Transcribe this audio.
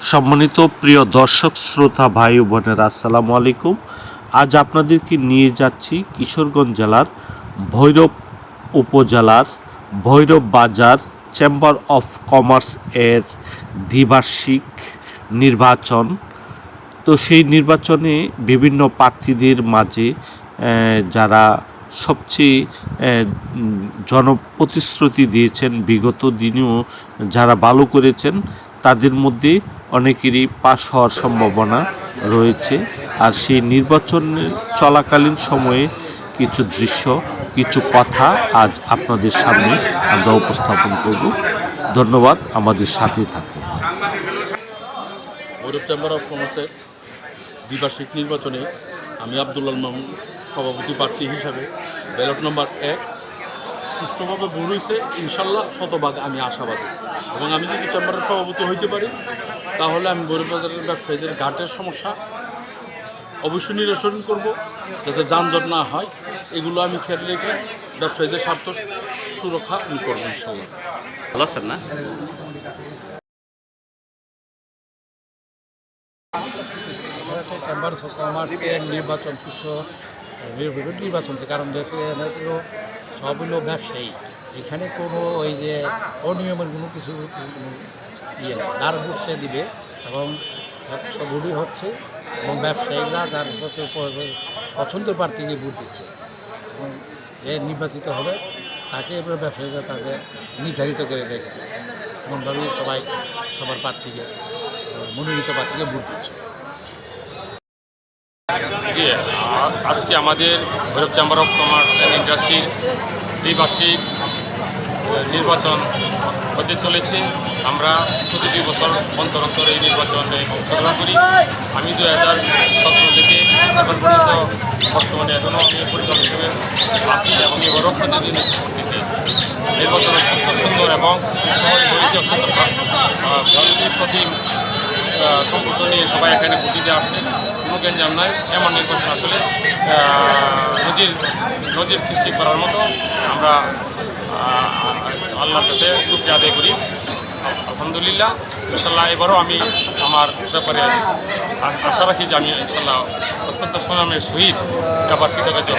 সম্মানিত প্রিয় দর্শক, শ্রোতা, ভাই বোনেরা, আসসালামু আলাইকুম। আজ আপনাদেরকে নিয়ে যাচ্ছি কিশোরগঞ্জ জেলার ভৈরব উপজেলার ভৈরব বাজার চেম্বার অফ কমার্স এর দ্বিবার্ষিক নির্বাচন। তো সেই নির্বাচনে বিভিন্ন প্রার্থীদের মাঝে যারা সবচেয়ে জনপ্রতিশ্রুতি দিয়েছেন, বিগত দিনেও যারা ভালো করেছেন, তাদের মধ্যে অনেকেরই পাশ হওয়ার সম্ভাবনা রয়েছে। আর সেই নির্বাচন চলাকালীন সময়ে কিছু দৃশ্য, কিছু কথা আজ আপনাদের সামনে আমরা উপস্থাপন করব। ধন্যবাদ, আমাদের সাথে থাকুন। ভৈরব চেম্বার অফ কমার্সের দ্বিবার্ষিক নির্বাচনে আমি আবদুল্লাল মামুন সভাপতি প্রার্থী হিসাবে ব্যালট নম্বর এক সুষ্ঠুভাবে ভোট হয়েছে ইনশাল্লাহ শতভাগ আমি আশাবাদী। এবং আমি যদি চেম্বারের সভাপতি হইতে পারি তাহলে আমি গরিব বাজারের ব্যবসায়ীদের ঘাটের সমস্যা অবশ্যই নিরসন করব যাতে যানজট না হয়। এগুলো আমি খেয়াল রেখে ব্যবসায়ীদের স্বার্থ সুরক্ষা আমি করব ইনশাল্লাহ ভালো আছেন না? চেম্বার অফ কমার্সের নির্বাচন সুষ্ঠু নির্বাচন নির্বাচন থেকে কারণ দেখে হলো সব ব্যবসায়ী। এখানে কোনো ওই যে অনিয়মের কোনো কিছু ইয়ে তার সে দিবে এবং ভোটই হচ্ছে এবং ব্যবসায়ীরা তার পছন্দের প্রার্থীকে ভোট দিচ্ছে। এবং যে নির্বাচিত হবে, তাকে এবার ব্যবসায়ীরা তাকে নির্ধারিত করে রেখেছে। এমনভাবেই সবাই সবার প্রার্থীকে, মনোনীত প্রার্থীকে ভোট দিচ্ছে। আজকে আমাদের Bhairab chamber of commerce and ইন্ডাস্ট্রির দ্বিবার্ষিক নির্বাচন হতে চলেছে। আমরা প্রতিটি বছর অন্তর অন্তর এই নির্বাচনে অংশগ্রহণ করি। আমি দু হাজার সতেরো থেকে এখন পর্যন্ত বর্তমানে এখনও আমি পরিচালক হিসেবে আছি এবং এবারও প্রতিদিন করতেছি। নির্বাচন অত্যন্ত সুন্দর এবং প্রতি সম্পর্ক নিয়ে সবাই এখানে ভোট দিতে আসছে। কোনো গ্যাঞ্জাম নাই, এমন নির্বাচন আসলে নজির নজির সৃষ্টি করার মতো আমরা আল্লাহর কাছে শুক্রিয়া আদায় করি। আলহামদুলিল্লাহ ইনশাল্লাহ এবারও আমি আমার ব্যাপারে আশা রাখি যে আমি ইনশাল্লাহ অত্যন্ত সুনামের সহিত আবার কৃতকার্য